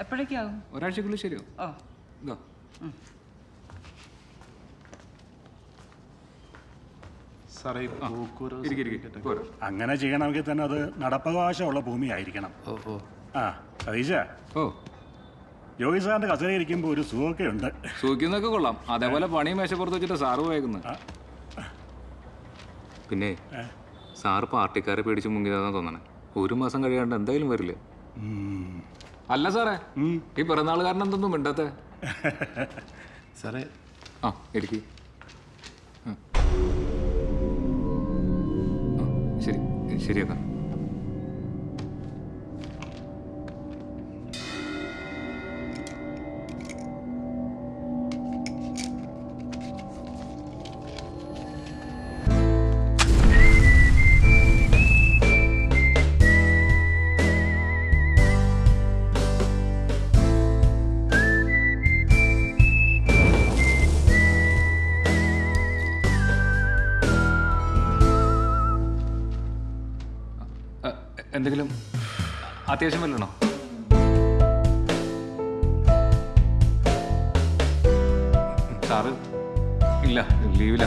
എപ്പോഴേക്കാവും ഒരാഴ്ചക്കുള്ളിൽ ശരിയോ ഓ. ഇതോ. സാറേ ആ, ഇരിക്ക്, ഇരിക്ക്. പോരാ. അങ്ങനെ ചെയ്യണമെങ്കിൽ തന്നെ അത് നടപ്പവകാശമുള്ള ഭൂമി ആയിരിക്കണം ഓ ഓ. ആ സതീശ. ഓ. ജോയി സാറിന്റെ കസേര ഇരിക്കുമ്പോ ഒരു സുഖമൊക്കെ ഉണ്ട്. സുഖിക്കുന്നൊക്കെ കൊള്ളാം. അതേപോലെ പണി മേശപ്പുറത്ത് വെച്ചിട്ട് സാറ് പോയേക്കുന്നത് പിന്നെ സാറ് പാർട്ടിക്കാരെ പേടിച്ച് മുങ്ങിയതാണെന്ന് തോന്നണേ. ഒരു മാസം കഴിയാണ്ട് എന്തായാലും വരില്ല. അല്ല സാറേ ഈ പിറന്നാളുകാരൻ എന്തൊന്നും മിണ്ടത്തെ? സാറേ. ആ ഇരിക്കി. ശരി ശരിയാക്കാം എന്തെങ്കിലും അത്യാവശ്യം വല്ലണോ സാറ് ഇല്ല ലീവില്ല.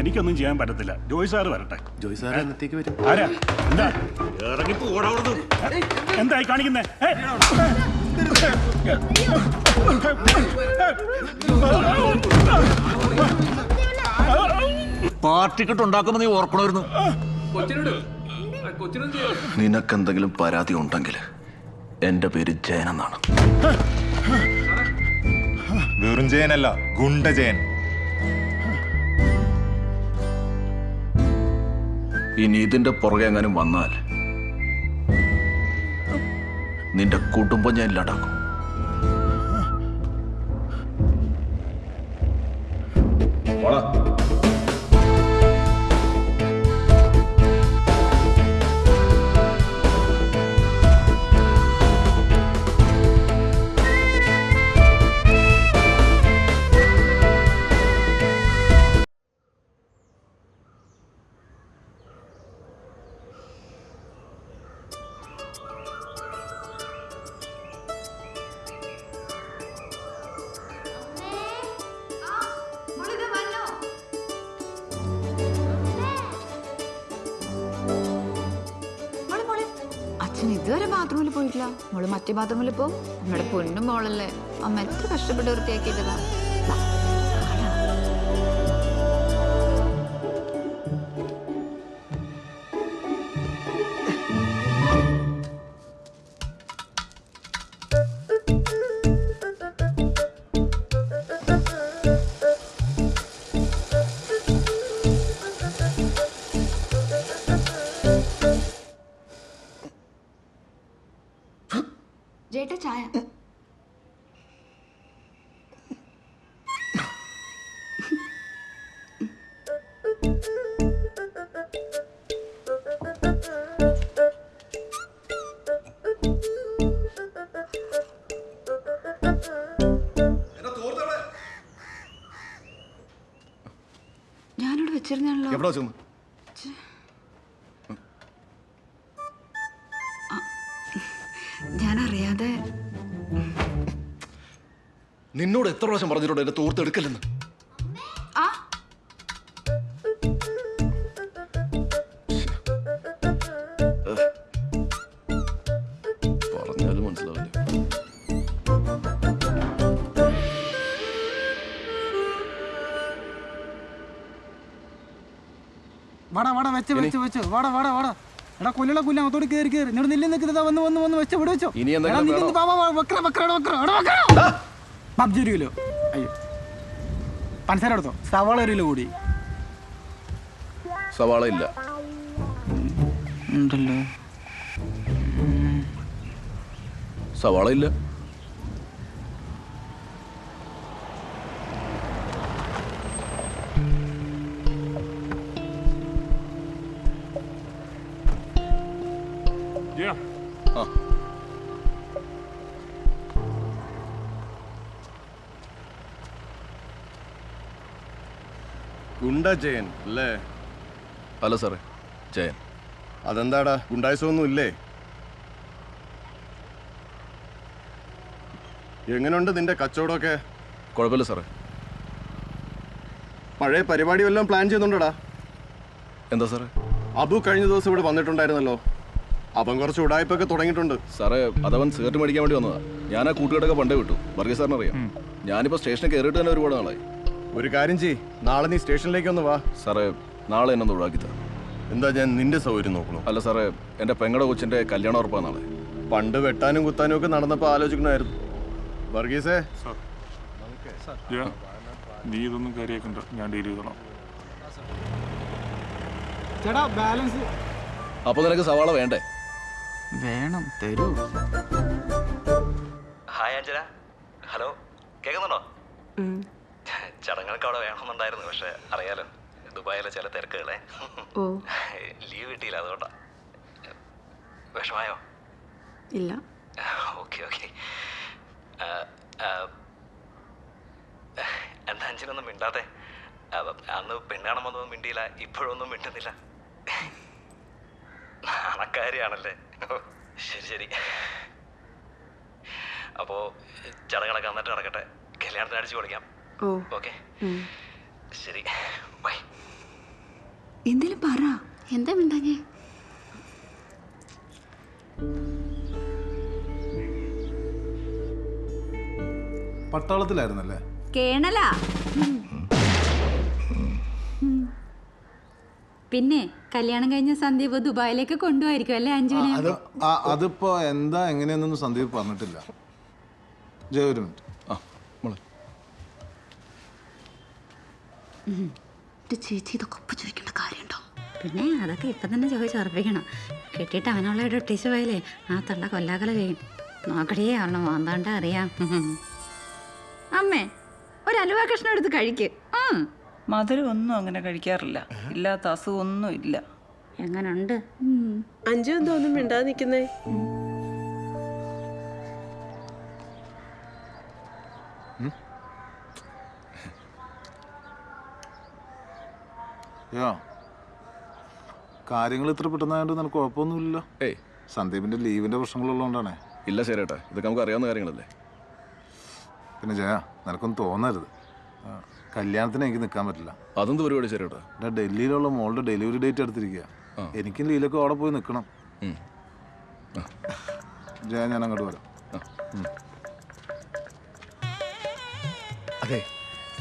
എനിക്കൊന്നും ചെയ്യാൻ പറ്റത്തില്ല. ജോയ് സാറ് വരട്ടെ. ജോയ് സാർ എന്നത്തേക്ക് വരും? ആരാ? എന്താ? ഇറങ്ങിപ്പോ ഓടാവുന്നു എന്തായി കാണിക്കുന്നേ? പാർട്ടിക്കിട്ട് ഉണ്ടാക്കുമ്പോ നീ ഓർക്കണമായിരുന്നു. നിനക്കെന്തെങ്കിലും പരാതി ഉണ്ടെങ്കിൽ എന്റെ പേര് ജയൻ എന്നാണ്. വെറും ജയനല്ല ഗുണ്ടജയൻ ഇനി ഇതിന്റെ പുറകെ എങ്ങാനും വന്നാൽ നിന്റെ കുടുംബം ഞാൻ ഇല്ലാണ്ടാക്കും. പോടാ. മോളെ, അച്ഛൻ ഇതുവരെ ബാത്റൂമിൽ പോയിട്ടില്ല. മോൾ മറ്റേ ബാത്റൂമിൽ പോ നമ്മുടെ പൊന്നും മോളല്ലേ. അമ്മ എത്ര കഷ്ടപ്പെട്ട് വൃത്തിയാക്കിയിട്ടതാ. എവിടെ വെച്ചു ഞാനറിയാതെ നിന്നോട് എത്ര പ്രാവശ്യം പറഞ്ഞിട്ടുണ്ട് എന്റെ തോർത്ത് വാടാ വാടാ വെച്ച് വെച്ച് വെച്ച്. വാടാ വാടാ വാടാ. എടാ കൊല്ലുള്ള കുല്ല അങ്ങോട്ട് കേറി കേറി നിന്നോട് നില്ല നിൽക്കുന്നത് വന്ന് വന്ന് വന്ന് വെച്ച് ഇവിടെ വെച്ചോ. ഇനി. പബ്ജി ഒരു കിലോ അയ്യോ. പഞ്ചസാര എടുത്തോ? സവാള ഒരു കിലോ കൂടി. സവാള ഇല്ല. ഉണ്ടല്ലോ. സവാള ഇല്ല. ഗുണ്ട ജയൻ അല്ലേ? അല്ല സാറേ ജയൻ. അതെന്താടാ? ഗുണ്ടായസമൊന്നും ഇല്ലേ? എങ്ങനെയുണ്ട് നിന്റെ കച്ചവടമൊക്കെ? കുഴപ്പമില്ല സാറേ. പഴയ പരിപാടി വല്ലതും പ്ലാൻ ചെയ്യുന്നുണ്ടോടാ? എന്താ സാറേ? അബു കഴിഞ്ഞ ദിവസം ഇവിടെ വന്നിട്ടുണ്ടായിരുന്നല്ലോ. അവൻ കുറച്ച് ഉടായ്പൊക്കെ തുടങ്ങിയിട്ടുണ്ട്. സാറേ അതവൻ സിഗരറ്റ് മേടിക്കാൻ വേണ്ടി വന്നതാ. ഞാൻ ആ കൂട്ടുകാരൊക്കെ പണ്ടേ വിട്ടു. വർഗീസ് സാറിനറിയാം. ഞാനിപ്പോൾ സ്റ്റേഷനിൽ കയറിയിട്ട് തന്നെ ഒരുപാട് നാളായി. ഒരു കാര്യം ചെയ് നാളെ നീ സ്റ്റേഷനിലേക്ക് ഒന്ന് വാ. സാറേ നാളെ എന്നെ ഒന്ന് ഒഴിവാക്കി തരാം. എന്താ ഞാൻ നിന്റെ സൗകര്യം നോക്കണു? അല്ല സാറേ എന്റെ പെങ്ങളുടെ കൊച്ചിന്റെ കല്യാണം ഉറപ്പാണ് നാളെ. പണ്ട് വെട്ടാനും കുത്താനും ഒക്കെ നടന്നപ്പോൾ ആലോചിക്കണമായിരുന്നു. വർഗീസേ? നീ ഇതൊന്നും കാര്യാക്കണ്ട. ഞാൻ ഡീൽ ചെയ്തോളാം. ബാലൻസ്. അപ്പോൾ നിനക്ക് സവാള വേണ്ടേ? വേണം തരൂ. ഹായ് അഞ്ജന ഹലോ കേൾക്കുന്നുണ്ടോ? ചടങ്ങുകൾക്ക് അവിടെ വേണമെന്നുണ്ടായിരുന്നു പക്ഷെ അറിയാലോ ദുബായിലെ ചില തിരക്കുകളെ. ലീവ് കിട്ടിയില്ല അതുകൊണ്ടാ. വിഷമായോ? ഇല്ല. Okay okay. എന്താ അഞ്ചിനൊന്നും മിണ്ടാതെ? അന്ന് പെണ്ണാണം വന്നതും മിണ്ടിയില്ല ഇപ്പോഴൊന്നും മിണ്ടുന്നില്ല. നാണക്കാരിയാണല്ലേ. ശരി ശരി. അപ്പോ ചടങ്ങുകളൊക്കെ വന്നിട്ട് നടക്കട്ടെ. കല്യാണത്തിന് അടിച്ചു പൊളിക്കാം. ഓക്കെ. ശരി. ബൈ. എന്തേലും പറ. എന്താ മിണ്ടാഞ്ഞേ? പട്ടാളത്തിലായിരുന്നല്ലേ? കേണലാ. പിന്നെ കല്യാണം കഴിഞ്ഞ സന്ദീപ് ദുബായിലേക്ക് കൊണ്ടുപോയിരിക്കും അല്ലേ അഞ്ജുവിനെ? അതിപ്പോ എന്താ എങ്ങനെയെന്നൊന്നും സന്ദീപ് പറഞ്ഞിട്ടില്ല. ജയ ഒരു മിനിറ്റ് ആ മോളെ ചേച്ചി ഇതൊക്കെ ഒപ്പ് ചോദിക്കേണ്ട കാര്യമുണ്ടോ? പിന്നെ അതൊക്കെ ഇപ്പം തന്നെ ചോദിച്ച് ഉറപ്പിക്കണം. കെട്ടിയിട്ട് അവനുള്ള ഒരു ഒട്ടീസ് പോയാലേ ആ തള്ള കൊല്ലാക്കല ചെയ്യും. നോക്കടേ അവളെ മോന്താണ്ട അറിയാം. അമ്മേ ഒരു അലുവ കഷ്ണം എടുത്ത് കഴിക്ക്. മധുരം ഒന്നും അങ്ങനെ കഴിക്കാറില്ല. ഇല്ലാത്ത അസുഖമൊന്നും ഇല്ല. എങ്ങനുണ്ട്? അഞ്ചു എന്തോന്നും മിണ്ടാതെ നിൽക്കുന്നേ. യോ. കാര്യങ്ങൾ ഇത്ര പെട്ടെന്നായതുകൊണ്ട് നിനക്ക് കുഴപ്പമൊന്നുമില്ലല്ലോ. ഏയ്. സന്ദീപിന്റെ ലീവിന്റെ പ്രശ്നങ്ങളുള്ളതുകൊണ്ടാണേ ഇല്ല ശരിയേട്ടാ ഇതൊക്കെ നമുക്ക് അറിയാവുന്ന കാര്യങ്ങളല്ലേ? പിന്നെ ജയ നിനക്കൊന്നും തോന്നരുത്. കല്യാണത്തിന് എനിക്ക് നിൽക്കാൻ പറ്റില്ല. അതെന്ത് പരിപാടി ശരിയേട്ടാ ഡൽഹിയിലുള്ള മോളുടെ ഡെലിവറി ഡേറ്റ് എടുത്തിരിക്കുക എനിക്കും ലീലൊക്കെ അവിടെ പോയി നിൽക്കണം. ജയ ഞാൻ അങ്ങോട്ട് വരാം അതെ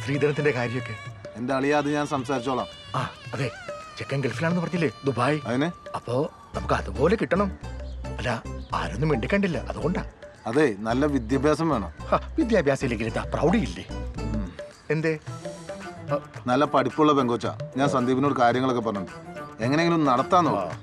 ശ്രീധരത്തിന്റെ കാര്യമൊക്കെ. എന്റെ അളിയാതെ അത് ഞാൻ സംസാരിച്ചോളാം. ആ അതെ. ചെക്കൻ ഗൾഫിലാണെന്ന് പറഞ്ഞില്ലേ? ദുബായ്. അതിനെ അപ്പോ നമുക്ക് അതുപോലെ കിട്ടണം. അല്ല ആരൊന്നും മിണ്ടിക്കണ്ടില്ല അതുകൊണ്ടാ. അതെ നല്ല വിദ്യാഭ്യാസം വേണം. വിദ്യാഭ്യാസം ഇല്ലെങ്കിൽ പ്രൗഢി ഇല്ലേ എന്തേ? നല്ല പഠിപ്പുള്ള പെങ്കോച്ച. ഞാൻ സന്ദീപിനോട് കാര്യങ്ങളൊക്കെ പറഞ്ഞു എങ്ങനെയെങ്കിലും നടത്താൻ നോക്കാം.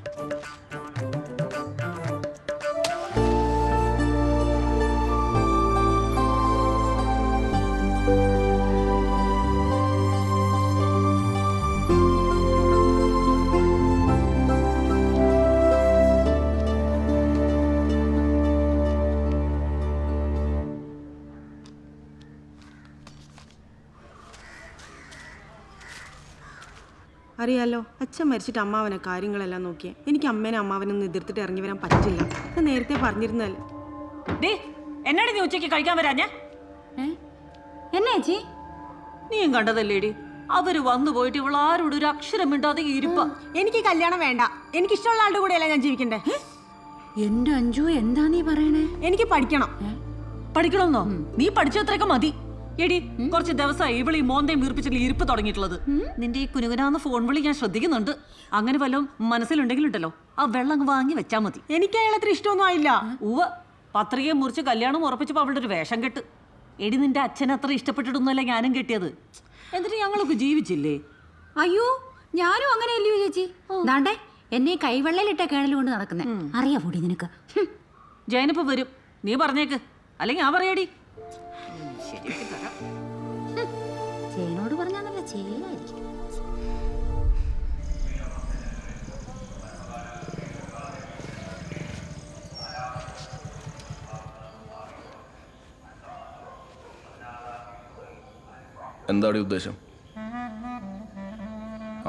അറിയാലോ അച്ഛൻ മരിച്ചിട്ട് അമ്മാവനെ കാര്യങ്ങളെല്ലാം നോക്കിയേ. എനിക്ക് അമ്മേനെ അമ്മാവനൊന്നും എതിർത്തിട്ട് ഇറങ്ങി വരാൻ പറ്റില്ല. ഞാൻ നേരത്തെ പറഞ്ഞിരുന്നല്ലേ എന്നാടി നീ ഉച്ചയ്ക്ക് കഴിക്കാൻ വരാഞ്ഞേ? എന്നാ ചേച്ചി? നീയും കണ്ടതല്ലേടി? അവർ വന്നു പോയിട്ട് ഇവൾ ആരോട് ഒരു അക്ഷരം മിണ്ടാതെ ഇരിപ്പ എനിക്ക് കല്യാണം വേണ്ട. എനിക്ക് ഇഷ്ടമുള്ള ആളുടെ കൂടെയല്ല ഞാൻ ജീവിക്കണ്ടേ? എന്റെ അഞ്ചു എന്താ നീ പറയണേ? എനിക്ക് പഠിക്കണം. പഠിക്കണമെന്നോ? നീ പഠിച്ചത്രയൊക്കെ മതി. എടി കുറച്ച് ദിവസമായി ഇവൾ ഈ മോന്തയും വീർപ്പിച്ചിട്ട് ഇരിപ്പ് തുടങ്ങിയിട്ടുള്ളത്. നിന്റെ ഈ കുനുകുനാന്ന ഫോൺ വിളി ഞാൻ ശ്രദ്ധിക്കുന്നുണ്ട്. അങ്ങനെ വല്ലതും മനസ്സിലുണ്ടെങ്കിലുണ്ടല്ലോ ആ വെള്ളം അങ്ങ് വാങ്ങി വെച്ചാൽ മതി. എനിക്ക് അയാളത്ര ഇഷ്ടമൊന്നും ആയില്ല. ഉവ പത്രികയെ മുറിച്ച് കല്യാണം ഉറപ്പിച്ചപ്പോൾ അവളുടെ ഒരു വേഷം കെട്ട്. എടി നിന്റെ അച്ഛൻ അത്ര ഇഷ്ടപ്പെട്ടിട്ടൊന്നുമല്ല ഞാനും കെട്ടിയത്. എന്നിട്ട് ഞങ്ങളൊക്കെ ജീവിച്ചില്ലേ? അയ്യോ ഞാനും അങ്ങനെയല്ലയോ ചേച്ചി. ദാണ്ടേ എന്നെ കൈവെള്ളയിലിട്ട കേണൽ കൊണ്ട് നടക്കുന്നേ. അറിയാ പൊടി നിനക്ക്. ജയനിപ്പോ വരും. നീ പറഞ്ഞേക്ക്. അല്ലെങ്കിൽ ആ പറയടി. ചേനോട് പറഞ്ഞാന്നല്ല ചേനായിരിക്കും. എന്താണ് ഈ ഉദ്ദേശം?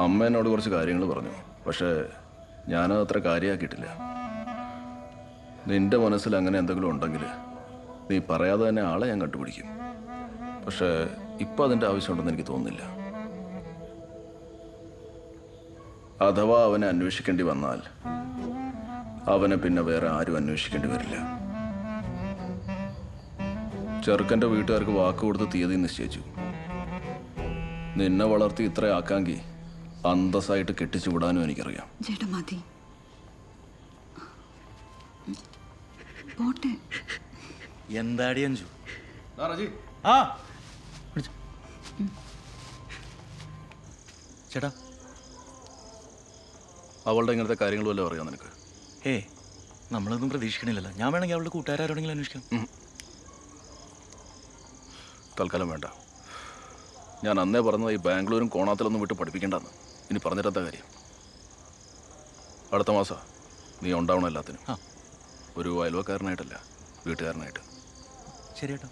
അമ്മ എന്നോട് കുറച്ച് കാര്യങ്ങൾ പറഞ്ഞു. പക്ഷേ ഞാനത് അത്ര കാര്യമാക്കിയിട്ടില്ല നിന്റെ മനസ്സിൽ അങ്ങനെ എന്തെങ്കിലും ഉണ്ടെങ്കിൽ നീ പറയാതെ തന്നെ ആളെ ഞാൻ കണ്ടുപിടിക്കും. പക്ഷേ ഇപ്പം അതിന്റെ ആവശ്യമുണ്ടെന്ന് എനിക്ക് തോന്നുന്നില്ല. അഥവാ അവനെ അന്വേഷിക്കേണ്ടി വന്നാൽ അവനെ പിന്നെ വേറെ ആരും അന്വേഷിക്കേണ്ടി വരില്ല. ചെറുക്കന്റെ വീട്ടുകാർക്ക് വാക്ക് കൊടുത്ത് തീയതി നിശ്ചയിച്ചു. നിന്നെ വളർത്തി ഇത്ര ആക്കാങ്കി അന്തസ്സായിട്ട് കെട്ടിച്ചു വിടാനും എനിക്കറിയാം. മതി. പോട്ടെ. എന്താടി അഞ്ചു? ആ. ചേട്ടാ അവളുടെ ഇങ്ങനത്തെ കാര്യങ്ങൾ വല്ലതും അറിയാം നിനക്ക്? ഏ നമ്മളൊന്നും പ്രതീക്ഷിക്കണില്ലല്ലോ. ഞാൻ വേണമെങ്കിൽ അവളുടെ കൂട്ടുകാരോടെങ്കിലും അന്വേഷിക്കാം. തൽക്കാലം വേണ്ട. ഞാൻ അന്നേ പറഞ്ഞത് ഈ ബാംഗ്ലൂരും കോണാത്തിലൊന്നും വിട്ട് പഠിപ്പിക്കേണ്ടെന്ന്. ഇനി പറഞ്ഞിട്ടെന്താ കാര്യം? അടുത്ത മാസം നീ ഉണ്ടാവണം എല്ലാത്തിനും. ഒരു അയൽവക്കാരനായിട്ടല്ല വീട്ടുകാരനായിട്ട്. ശരി ചേട്ടാ.